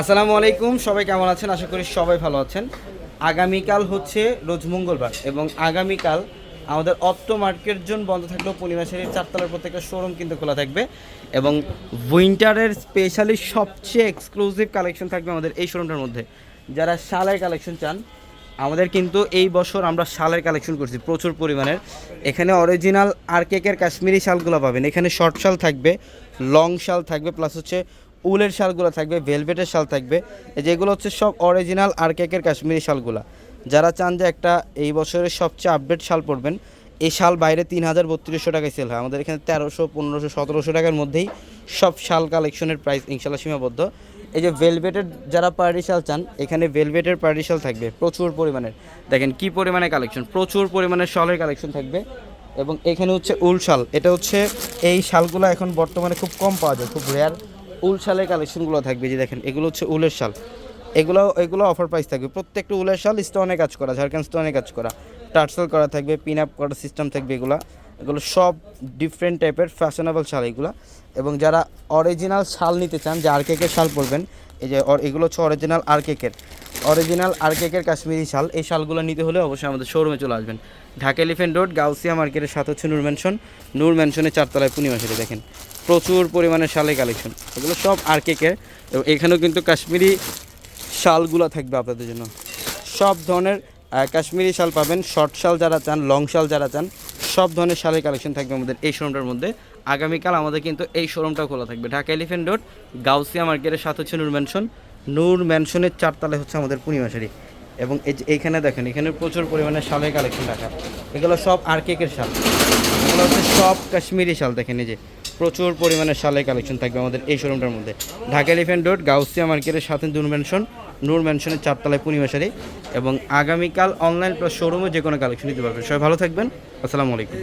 আসসালামু আলাইকুম, সবাই কেমন আছেন? আশা করি সবাই ভালো আছেন। আগামীকাল হচ্ছে রোজ মঙ্গলবার এবং আগামীকাল আমাদের অপ্ত মার্কেট জোন বন্ধ থাকলেও পূর্ণিমাশারির চারতলার প্রত্যেকটা শোরুম কিন্তু খোলা থাকবে এবং উইন্টারের স্পেশালি সবচেয়ে এক্সক্লুসিভ কালেকশন থাকবে আমাদের এই শোরুমটার মধ্যে। যারা শালের কালেকশন চান, আমাদের কিন্তু এই বছর আমরা শালের কালেকশন করছি, প্রচুর পরিমাণের। এখানে অরিজিনাল আর কেকের কাশ্মীরি শালগুলো পাবেন। এখানে শর্ট শাল থাকবে লং শাল থাকবে প্লাস হচ্ছে উলের শালগুলো থাকবে, ভেলভেটের শাল থাকবে। যেগুলো হচ্ছে সব অরিজিনাল আর কেকের কাশ্মীরি শালগুলো। যারা চান যে একটা এই বছরের সবচেয়ে আপডেট শাল পড়বেন এই শাল বাইরে তিন হাজার বত্রিশশো টাকায় সেল হয়। আমাদের এখানে তেরোশো, পনেরোশো, সতেরোশো টাকার মধ্যেই সব শাল কালেকশনের প্রাইস ইনশাল্লাহ সীমাবদ্ধ। এই যে ভেলভেটের যারা পার্টি শাল চান, এখানে ভেলভেটের পার্টি শাল থাকবে প্রচুর পরিমাণের। দেখেন কি পরিমাণে কালেকশন প্রচুর পরিমাণের শালের কালেকশন থাকবে। এবং এখানে হচ্ছে উল শাল। এটা হচ্ছে এই শালগুলো এখন বর্তমানে খুব কম পাওয়া যায়, খুব রেয়ার উল শালের কালেকশনগুলো থাকবে, যে দেখেন, এগুলো হচ্ছে উলের শাল। এগুলো এগুলো অফার প্রাইস থাকবে। প্রত্যেকটা উলের শাল স্টোনে কাজ করা ঝাড়খান্ড স্টোনে কাজ করা। টার্সেল করা থাকবে পিন আপ করার সিস্টেম থাকবে এগুলো। এগুলো সব ডিফারেন্ট টাইপের ফ্যাশনেবল শাল এগুলো। এবং যারা অরিজিনাল শাল নিতে চান, যে আর কেকের শাল পরবেন, এই যে এগুলো হচ্ছে অরিজিনাল আর কেকের অরিজিনাল আর কেকের কাশ্মীরি শাল, এই শালগুলো নিতে হলে অবশ্যই আমাদের শোরুমে চলে আসবেন। ঢাকা এলিফেন্ট রোড গাউসিয়া মার্কেটের সাথে হচ্ছে নূর ম্যানশন নূর ম্যানশনের চারতলায় পূর্ণিমা সেটা দেখেন। প্রচুর পরিমাণে শালের কালেকশন এগুলো সব আর কেকের এবং এখানেও কিন্তু কাশ্মীরি শালগুলো থাকবে আপনাদের জন্য। সব ধরনের কাশ্মীরি শাল পাবেন শর্ট শাল যারা চান লং শাল যারা চান, সব ধরনের শালের কালেকশন থাকবে আমাদের এই শোরুমটার মধ্যে। আগামীকাল আমাদের কিন্তু এই শোরুমটা খোলা থাকবে। ঢাকা এলিফেন্ট রোড গাউসিয়া মার্কেটের সাথে হচ্ছে নূর ম্যানশন নূর ম্যানশনের চারতলায় হচ্ছে আমাদের পূর্ণিমাশারি এবং এইখানে দেখেন, এখানে প্রচুর পরিমাণে শালের কালেকশন রাখা। এগুলো সব আর কেকের শাল। এগুলো হচ্ছে সব কাশ্মীরি শাল, দেখেন এই যে প্রচুর পরিমাণে শালের কালেকশন থাকবে আমাদের এই শোরুমটার মধ্যে। ঢাকা এলিফেন্ট রোড গাউসিয়া মার্কেটের সাথে নূর ম্যানশন নূর ম্যানশনের চারতলায় পূর্ণিমাশারি এবং আগামীকাল অনলাইন প্লাস শোরুমে যে কোনো কালেকশন নিতে পারবেন। সবাই ভালো থাকবেন। আসসালামু আলাইকুম।